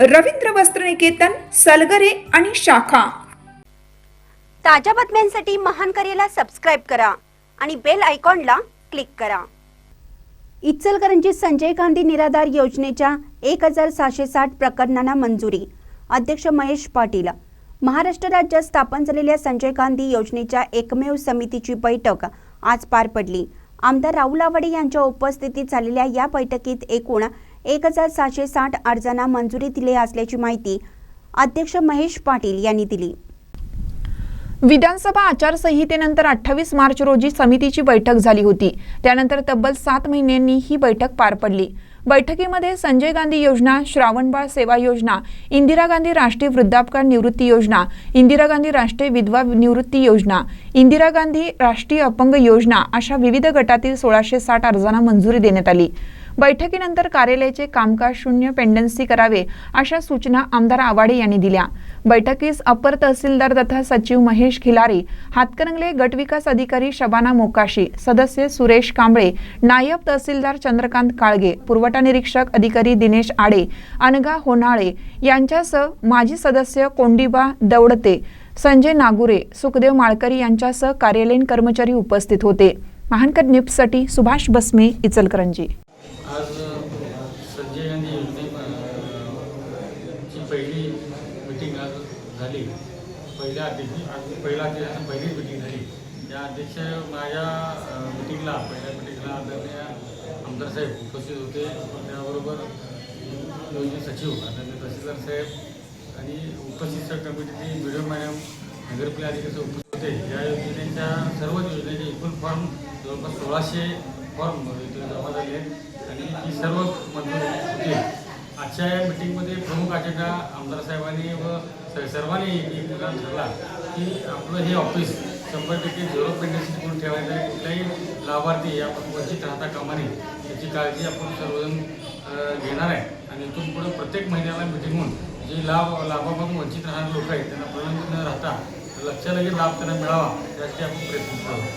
रवींद्र वस्त्रनिकेतन सलगरे आणि शाखा. ताज्या बातम्यांसाठी महान करेला सबस्क्राईब करा आणि बेल आयकॉनला क्लिक करा. इचलकरंजी संजय गांधी निराधार योजनेच्या एक हजार सहाशे साठ प्रकरणांना मंजुरी अध्यक्ष महेश पाटील. महाराष्ट्र राज्यात स्थापन झालेल्या संजय गांधी योजनेच्या एकमेव समितीची बैठक आज पार पडली. आमदार राहुल आवाडे यांच्या उपस्थितीत झालेल्या या बैठकीत एकूण एक हजार सहाशे साठ अर्जांना मंजुरी दिली असल्याची माहिती अध्यक्ष महेश पाटील यांनी दिली. विधानसभा आचारसंहितेनंतर अठ्ठावीस मार्च रोजी समितीची बैठक झाली होती. त्यानंतर तब्बल सात महिन्यांनी ही बैठक पार पडली. बैठकीमध्ये संजय गांधी योजना श्रावणबाळ सेवा योजना इंदिरा गांधी राष्ट्रीय वृद्धापकाळ निवृत्ती योजना इंदिरा गांधी राष्ट्रीय विधवा निवृत्ती योजना इंदिरा गांधी राष्ट्रीय अपंग योजना अशा विविध गटातील सोळाशे साठ अर्जांना मंजुरी देण्यात आली. बैठकीनंतर कार्यालयाचे कामकाज शून्य पेंडन्सी करावे अशा सूचना आमदार आवाडे यांनी दिल्या. बैठकीस अपर तहसीलदार तथा सचिव महेश खिलारे हातकणंगले गटविकास अधिकारी शबाना मोकाशी सदस्य सुरेश कांबळे नायब तहसीलदार चंद्रकांत काळगे पुरवठा निरीक्षक अधिकारी दिनेश आडे अनगा होनाळे यांच्यासह माजी सदस्य कोंडिबा दौडते संजय नागुरे सुखदेव माळकरी यांच्यासह कार्यालयीन कर्मचारी उपस्थित होते. महानकर निप्ससाठी सुभाष बसमे इचलकरंजी. आज संजय गांधी योजने ची पहिली मिटिंग आज झाली. पहिल्या अध्यक्ष आज पहिला अध्यक्ष पहिलीच मिटिंग झाली. या अध्यक्ष माझ्या मिटिंगला पहिल्या मिटिंगला आदरणीय आमदार साहेब उपस्थित होते. त्याबरोबर योजने सचिव आदरणीय तहसीलदार साहेब आणि उपस्थित कमिटीचे व्हिडिओ मॅडम नगरपालिका अधिकारी उपस्थित होते. या योजनेच्या सर्व योजनेचे एकूण फॉर्म जवळपास सोळाशे फॉर्म इथे जमा झाले आणि ही सर्व मंजूर होते आजच्या या मिटिंगमध्ये प्रमुख अजेंडा आमदार साहेबांनी व सर्वांनी एक मुद्दा ठरला की आपलं हे ऑफिस शंभर टक्के झिरो पेंडन्सी करून ठेवायचं आहे. कुठल्याही लाभार्थी आपण वंचित राहता कामा नये याची काळजी आपण सर्वजण घेणार आहे. आणि इथून पुढे प्रत्येक महिन्याला मिटिंग होऊन जे लाभ लाभापासून वंचित राहणारे लोक आहेत त्यांना प्रलंबित न राहता लक्षात लगेच लाभ त्यांना मिळावा यासाठी आपण प्रयत्न करावा.